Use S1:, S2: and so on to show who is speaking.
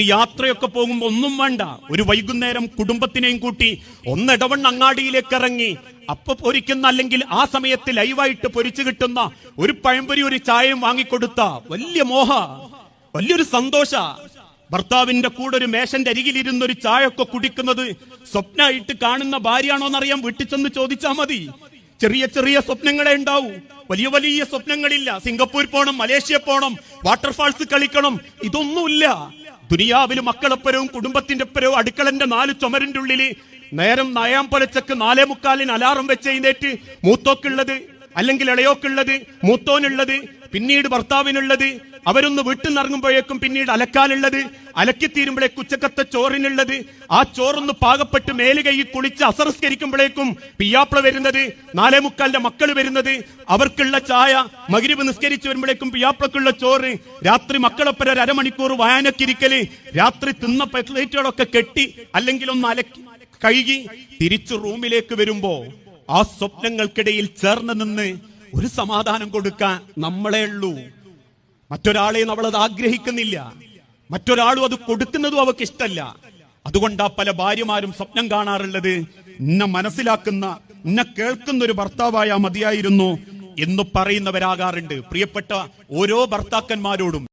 S1: ഈ യാത്രയൊക്കെ പോകുമ്പോ ഒന്നും വേണ്ട. ഒരു വൈകുന്നേരം കുടുംബത്തിനെയും കൂട്ടി ഒന്നിടവണ്ണ അങ്ങാടിയിലേക്ക് ഇറങ്ങി. അപ്പൊ പൊരിക്കുന്ന അല്ലെങ്കിൽ ആ സമയത്ത് ലൈവായിട്ട് പൊരിച്ചു കിട്ടുന്ന ഒരു പഴംപൊരി ഒരു ചായയും വാങ്ങിക്കൊടുത്ത വലിയ മോഹ വലിയൊരു സന്തോഷ. ഭർത്താവിന്റെ കൂടെ ഒരു മേശന്റെ അരികിലിരുന്ന് ഒരു ചായയൊക്കെ കുടിക്കുന്നത് സ്വപ്നമായിട്ട് കാണുന്ന ഭാര്യയാണോന്നറിയാൻ വീട്ടിൽ ചെന്ന് ചോദിച്ചാ മതി. ചെറിയ ചെറിയ സ്വപ്നങ്ങളെ ഉണ്ടാവൂ. വലിയ വലിയ സ്വപ്നങ്ങളില്ല. സിംഗപ്പൂർ പോണം മലേഷ്യ പോണം വാട്ടർഫാൾസ് കളിക്കണം ഇതൊന്നുമില്ല. ദുനിയാവിൽ മക്കളൊപ്പരവും കുടുംബത്തിന്റെ ഒപ്പരവും അടുക്കളന്റെ നാല് ചുമരിന്റെ ഉള്ളിൽ നേരം നയാം പൊലച്ചക്ക് നാലേ മുക്കാലിന് അലാറം വെച്ച് എഴുന്നേറ്റ് മൂത്തോക്കുള്ളത് അല്ലെങ്കിൽ ഇളയോക്കുള്ളത് മൂത്തോനുള്ളത് പിന്നീട് ഭർത്താവിനുള്ളത് അവരൊന്ന് വീട്ടിൽ നിറങ്ങുമ്പോഴേക്കും പിന്നീട് അലക്കാനുള്ളത് അലക്കിത്തീരുമ്പോഴേക്കും ഉച്ചക്കത്തെ ചോറിനുള്ളത് ആ ചോറൊന്ന് പാകപ്പെട്ട് മേലുകൈ കുളിച്ച് അസംസ്കരിക്കുമ്പോഴേക്കും പിയാപ്പിള വരുന്നത് നാലേ മുക്കാലിന്റെ മക്കൾ വരുന്നത് അവർക്കുള്ള ചായ മകിരിവ് നിസ്കരിച്ച് വരുമ്പോഴേക്കും പിയാപ്പിളക്കുള്ള ചോറ് രാത്രി മക്കളൊപ്പം ഒരു അരമണിക്കൂർ വായനക്കിരിക്കൽ രാത്രി തിന്ന പ്ലേറ്റുകളൊക്കെ കെട്ടി അല്ലെങ്കിൽ ഒന്ന് അലക്കി കഴുകി തിരിച്ചു റൂമിലേക്ക് വരുമ്പോ ആ സ്വപ്നങ്ങൾക്കിടയിൽ ചേർന്ന് നിന്ന് ഒരു സമാധാനം കൊടുക്കാൻ നമ്മളേ ഉള്ളൂ. മറ്റൊരാളെയും അവൾ അത് ആഗ്രഹിക്കുന്നില്ല. മറ്റൊരാളും അത് കൊടുക്കുന്നതും അവൾക്ക് ഇഷ്ടമല്ല അതുകൊണ്ടാ പല ഭാര്യമാരും സ്വപ്നം കാണാറുള്ളത് എന്നെ മനസ്സിലാക്കുന്ന എന്നെ കേൾക്കുന്ന ഒരു ഭർത്താവായ മതിയായിരുന്നു എന്ന് പറയുന്നവരാകാറുണ്ട്. പ്രിയപ്പെട്ട ഓരോ ഭർത്താക്കന്മാരോടും.